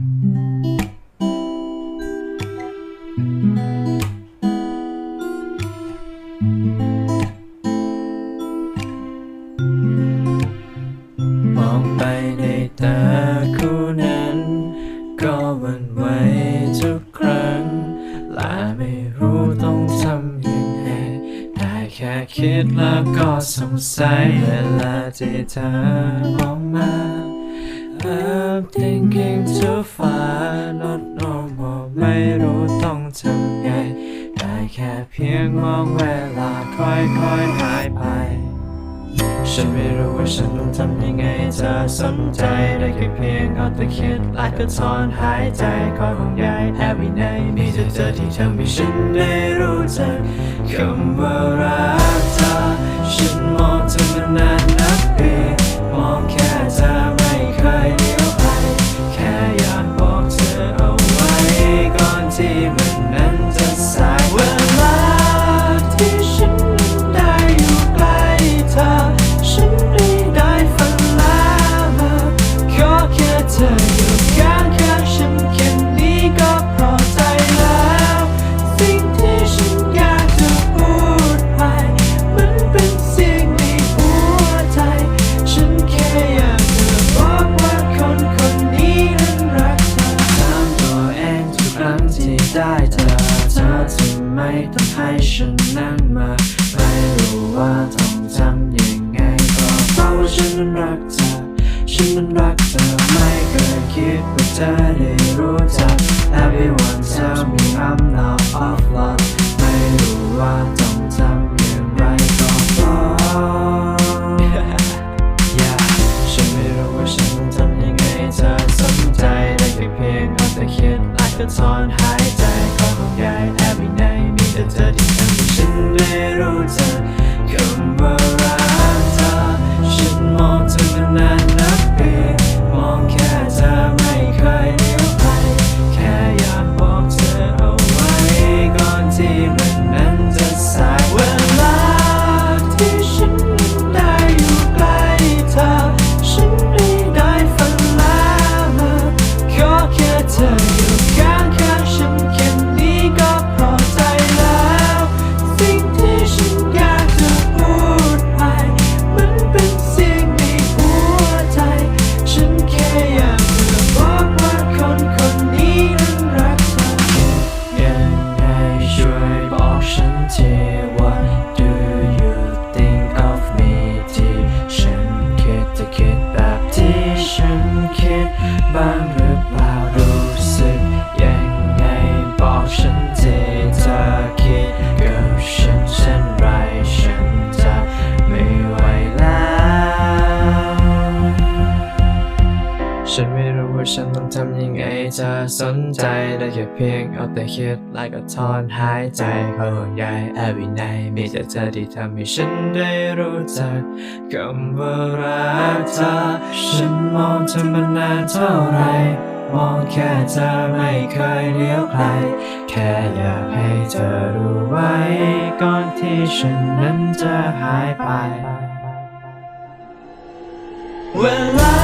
มองไปในตาคู่นั้น ก็วันไหวทุกครั้งและไม่รู้ต้องทำยังไง ได้แค่คิดแล้วก็สงสัยเวลาที่เธอมองมา I'm thinking too far not no more ไม่รู้ต้องทำไง ได้แค่เพียงมองเวลาค่อยๆหายไป ฉันไม่รู้ว่าฉันต้องทำยังไงเธอสนใจได้แค่เพียงเอาแต่คิดและก็ถอนหายใจคอยห่วงใย every night มีแต่เธอที่ทำให้ฉันได้รู้จักคำว่ารัก มา ไม่รู้ว่าต้องทำยังไงก็เพราะว่าฉันนั้นรักเธอ ฉันนั้นรักเธอไม่เคยคิดว่าเธอได้รู้จัก Everyone tell me I'm not of love ไม่รู้ว่าต้องทำอย่างไรก็เพราะ Yeah ฉันไม่รู้ว่าฉันต้องทำยังไงเธอสนใจได้แค่เพียงเอาแต่คิดและก็ถอนหายใจก็ห่วงใย Every night มีแต่เธอที่ รู้จักคำว่า ฉันไม่รู้ว่าฉันต้องทำยังไงจะสนใจได้แค่เพียงเอาแต่คิดและก็ถอนหายใจคอยห่วงใย every night มีแต่เธอที่ทำให้ฉันได้รู้จักคำว่ารักเธอฉันมองเธอมานานเท่าไรมองแค่เธอไม่เคยเลี้ยวใคร แค่อยากให้เธอรู้ไว้ ก่อนที่ฉันนั้นจะหายไป เวลา